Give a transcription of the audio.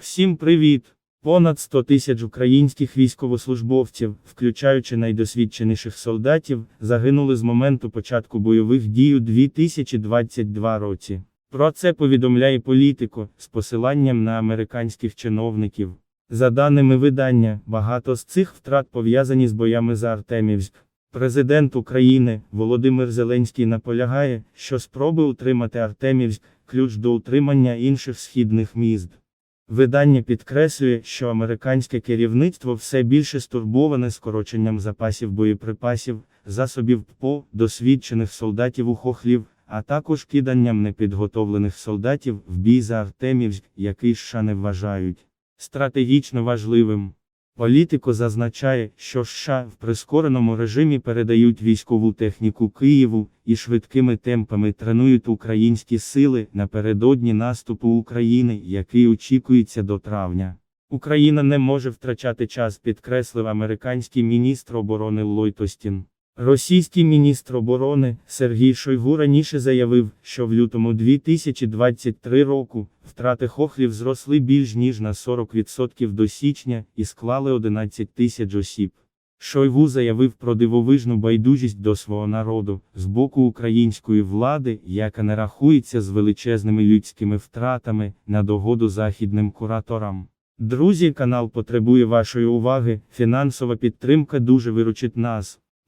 Всім привіт! Понад 100 тисяч українських військовослужбовців, включаючи найдосвідченіших солдатів, загинули з моменту початку бойових дій у 2022 році. Про це повідомляє політико з посиланням на американських чиновників. За даними видання, багато з цих втрат пов'язані з боями за Артемівськ. Президент України Володимир Зеленський наполягає, що спроби утримати Артемівськ ключ до утримання інших східних міст. Видання підкреслює, що американське керівництво все більше стурбоване скороченням запасів боєприпасів, засобів ППО, досвідчених солдатів у хохлів, а також киданням непідготовлених солдатів в бій за Артемівськ, який США не вважають стратегічно важливим. Політико зазначає, що США в прискореному режимі передають військову техніку Києву і швидкими темпами тренують українські сили напередодні наступу України, який очікується до травня. Україна не може втрачати час, підкреслив американський міністр оборони Ллойд Остін. Російський міністр оборони Сергій Шойгу раніше заявив, що в лютому 2023 року втрати хохлів зросли більш ніж на 40% до січня і склали 11 тисяч осіб. Шойгу заявив про дивовижну байдужість до свого народу з боку української влади, яка не рахується з величезними людськими втратами на догоду західним кураторам. Друзі, канал потребує вашої уваги. Фінансова підтримка дуже виручить нас.